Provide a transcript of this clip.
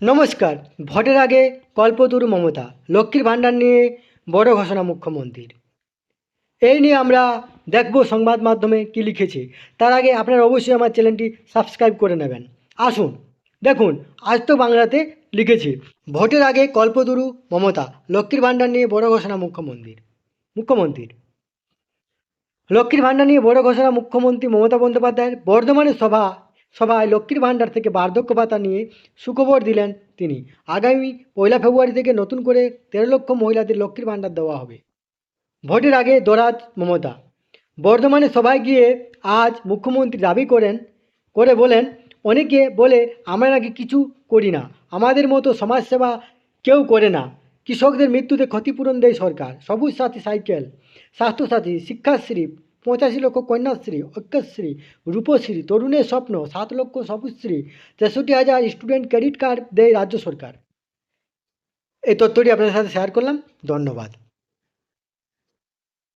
নমস্কার, ভোটের আগে কল্পতরু মমতা, লক্ষ্মীর ভাণ্ডার নিয়ে বড় ঘোষণা মুখ্যমন্ত্রীর। এই নিয়ে আমরা দেখব সংবাদ মাধ্যমে কী লিখেছে। তার আগে আপনারা অবশ্যই আমার চ্যানেলটি সাবস্ক্রাইব করে নেবেন। আসুন, দেখুন, আজ তো বাংলাতে লিখেছে, ভোটের আগে কল্পতরু মমতা, লক্ষ্মীর ভাণ্ডার নিয়ে বড় ঘোষণা মুখ্যমন্ত্রীর। মুখ্যমন্ত্রীর। লক্ষ্মীর ভাণ্ডার নিয়ে বড় ঘোষণা মুখ্যমন্ত্রী মমতা বন্দ্যোপাধ্যায়ের বর্ধমানের সভা সভায় লক্ষ্মীর ভাণ্ডার থেকে বার্ধক্য ভাতা নিয়ে সুখবর দিলেন তিনি। আগামী পয়লা ফেব্রুয়ারি থেকে নতুন করে তেরো লক্ষ মহিলাদের লক্ষ্মীর ভাণ্ডার দেওয়া হবে। ভোটের আগে দরাজ মমতা। বর্ধমানে সভায় গিয়ে আজ মুখ্যমন্ত্রী দাবি করেন, করে বলেন, অনেকে বলে, আমরা নাকি কিছু করি না। আমাদের মতো সমাজসেবা কেউ করে না। কৃষকদের মৃত্যুতে ক্ষতিপূরণ দেয় সরকার। সবুজ সাথী সাইকেল, স্বাস্থ্যসাথী, শিক্ষাশ্রী পঁচাশি লক্ষ কন্যাশ্রী ঐক্যশ্রী রূপশ্রী, তরুণের স্বপ্ন, সাত লক্ষ সবুজশ্রী, তেষট্টি হাজার স্টুডেন্ট ক্রেডিট কার্ড দেয় রাজ্য সরকার। এই তথ্যটি আপনাদের সাথে শেয়ার করলাম। ধন্যবাদ।